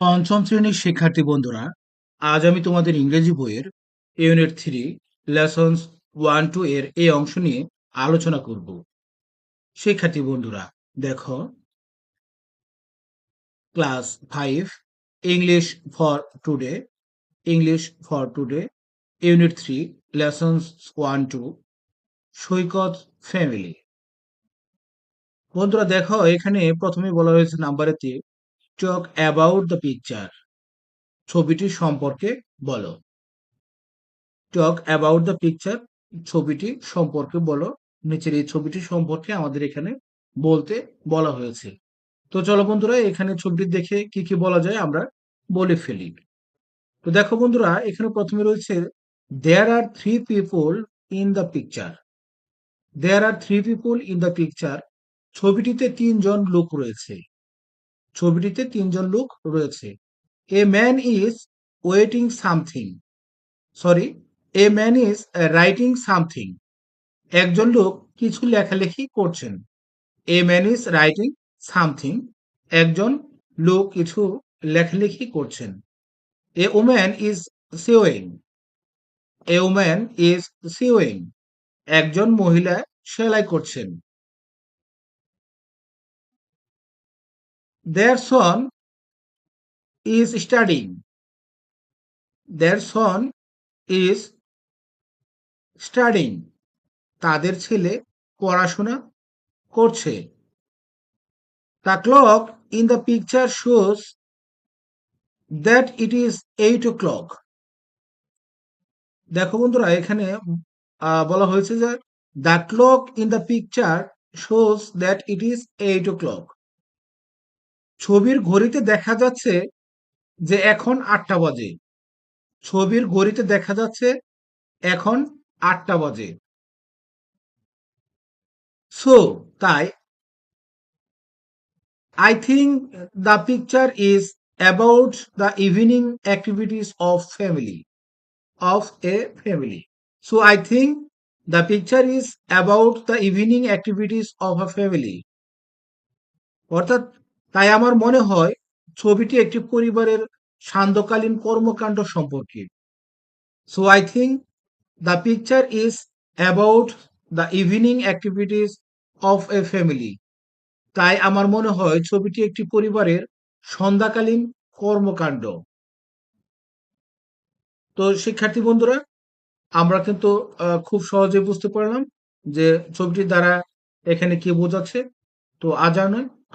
পঞ্চম শ্রেণির শিক্ষার্থী বন্ধুরা, আজ আমি তোমাদের ইংরেজি বইয়ের unit three lessons one two এর এই অংশ নিয়ে আলোচনা করব। শিক্ষার্থী বন্ধুরা, দেখো। Class five English for today English for today unit three lessons one two Saikat family বন্ধুরা, দেখো, এখানে প্রথমে বলা হয়েছে নাম্বারেতে টক অ্যাবাউট দ্য পিকচার ছবিটি সম্পর্কে বলো। টক অ্যাবাউট দ্য পিকচার ছবিটি সম্পর্কে বলো। নিচের এই ছবিটি সম্পর্কে আমাদের এখানে বলতে বলা হয়েছে। তো চলো বন্ধুরা, এখানে ছবিটি দেখে কি কি বলা যায় আমরা বলে ফেলি। তো দেখো বন্ধুরা, এখানে প্রথমে রয়েছে there are three people in the picture there are three people in the picture ছবিটিতে তিনজন লোক রয়েছে। ছবিটিতে তিনজন লোক রয়েছে। A man is waiting something sorry a man is writing something একজন লোক কিছু লেখালেখি করছেন। A man is writing something একজন লোক কিছু লেখালেখি করছেন। A woman is sewing a woman is sewing একজন মহিলা সেলাই করছেন। Their son is studying. Their son is studying. তাদের ছেলে পড়াশোনা করছে The clock in the picture shows that it is eight o'clock. দেখো বন্ধুরা এখানে বলা হয়েছে যে the clock in the picture shows that it is eight o'clock ছবির ঘড়িতে দেখা যাচ্ছে যে এখন আটটা বাজে। ছবির ঘড়িতে দেখা যাচ্ছে এখন আটটা বাজে। সো তাই I think the picture is about the evening activities of family of a family so I think the picture is about the evening activities of a family অর্থাৎ তাই আমার মনে হয় ছবিটি একটি পরিবারের সান্ধ্যকালীন কর্মকাণ্ড সম্পর্কে। So I think the picture is about the evening activities of a family তাই আমার মনে হয় ছবিটি একটি পরিবারের সন্ধ্যাকালীন কর্মকাণ্ড। তো, শিক্ষার্থী বন্ধুরা, আমরা কিন্তু খুব সহজে বুঝতে পারলাম যে ছবিটির দ্বারা এখানে কি বোঝাচ্ছে। তো, আজ আর নয়।